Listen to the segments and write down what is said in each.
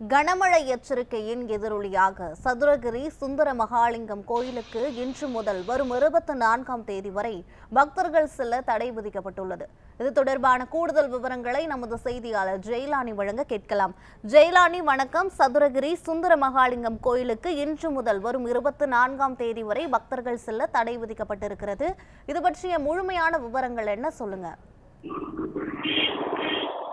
கனமழை எச்சரிக்கையின் எதிரொலியாக சதுரகிரி சுந்தர மகாலிங்கம் கோயிலுக்கு இன்று முதல் வரும் இருபத்தி நான்காம் தேதி வரை பக்தர்கள் செல்ல தடை விதிக்கப்பட்டுள்ளது. இது தொடர்பான கூடுதல் விவரங்களை நமது செய்தியாளர் ஜெயலானி வழங்க கேட்கலாம். ஜெயலானி வணக்கம். சதுரகிரி சுந்தர மகாலிங்கம் கோயிலுக்கு இன்று முதல் வரும் இருபத்தி நான்காம் தேதி வரை பக்தர்கள் செல்ல தடை விதிக்கப்பட்டிருக்கிறது. இது பற்றிய முழுமையான விவரங்கள் என்ன சொல்லுங்க?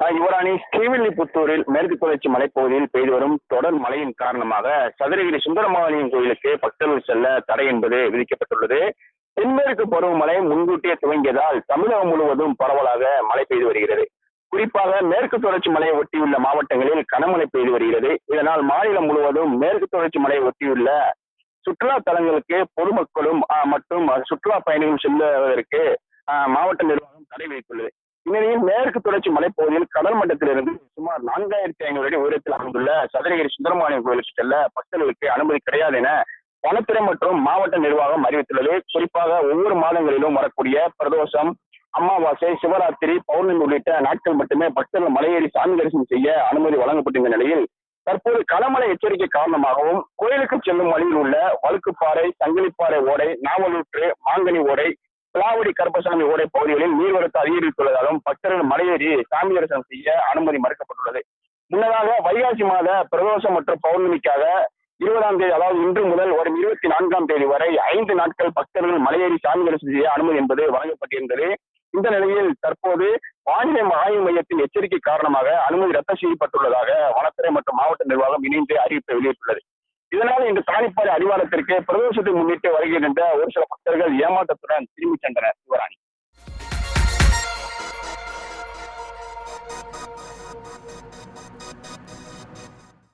யுவராணி ஸ்ரீவில்லிபுத்தூரில் மேற்கு தொடர்ச்சி மலைப்பகுதியில் பெய்து வரும் தொடர் மழையின் காரணமாக சதுரகிரி சுந்தரமாவளியின் கோயிலுக்கு பக்தர்கள் செல்ல தடை என்பது விதிக்கப்பட்டுள்ளது. தென்மேற்கு பருவமழை முன்கூட்டியே துவங்கியதால் தமிழகம் முழுவதும் பரவலாக மழை பெய்து வருகிறது. குறிப்பாக மேற்கு தொடர்ச்சி மலையை ஒட்டியுள்ள மாவட்டங்களில் கனமழை பெய்து வருகிறது. இதனால் மாநிலம் முழுவதும் மேற்கு தொடர்ச்சி மலையை ஒட்டியுள்ள சுற்றுலா தலங்களுக்கு பொதுமக்களும் மற்றும் சுற்றுலா பயணிகளும் செல்வதற்கு ஆஹ், மாவட்ட நிர்வாகம் தடை விதித்துள்ளது. இந்நிலையில் மேற்கு தொடர்ச்சி மலைப்பகுதியில் கடல் மட்டத்திலிருந்து சுமார் நான்காயிரத்தி ஐநூறு அடி உயரத்தில் அமைந்துள்ள சதுரகிரி சுந்தரமானியம் கோயிலுக்கு செல்ல பக்தர்களுக்கு அனுமதி கிடையாது என வனத்துறை மற்றும் மாவட்ட நிர்வாகம் அறிவித்துள்ளது. குறிப்பாக ஒவ்வொரு மாதங்களிலும் வரக்கூடிய பிரதோஷம் அமாவாசை சிவராத்திரி பௌர்ணமி உள்ளிட்ட நாட்கள் மட்டுமே பக்தர்கள் மலையேறி சாமி தரிசனம் செய்ய அனுமதி வழங்கப்பட்டிருந்த நிலையில் தற்போது கனமழை எச்சரிக்கை காரணமாகவும் கோயிலுக்கு செல்லும் வழியில் உள்ள வழுக்குப்பாறை சங்கிலிப்பாறை ஓடை நாவலூற்று மாங்கனி ஓடை பிளாவடி கருப்பசாமி ஓடை பகுதிகளில் நீர்வரத்து அதிகரித்துள்ளதாலும் பக்தர்கள் மலையேறி சாமி தரிசனம் செய்ய அனுமதி மறுக்கப்பட்டுள்ளது. முன்னதாக வைகாசி மாத பிரதோஷம் மற்றும் பௌர்ணமிக்காக இருபதாம் தேதி அதாவது இன்று முதல் வரும் இருபத்தி நான்காம் தேதி வரை ஐந்து நாட்கள் பக்தர்கள் மலையேறி சாமி தரிசனம் செய்ய அனுமதி என்பது வழங்கப்பட்டிருந்தது. இந்த நிலையில் தற்போது வானிலை ஆய்வு மையத்தின் எச்சரிக்கை காரணமாக அனுமதி ரத்து செய்யப்பட்டுள்ளதாக வனத்துறை மற்றும் மாவட்ட நிர்வாகம் இணைந்து அறிவிப்பை வெளியிட்டுள்ளது. இதனால் இன்று தானிப்பாறை அடிவாரத்திற்கு பிரதோஷத்தை முன்னிட்டு வருகின்ற ஒரு சில பக்தர்கள் ஏமாற்றத்துடன் திரும்பி சென்றனர் சிவராணி.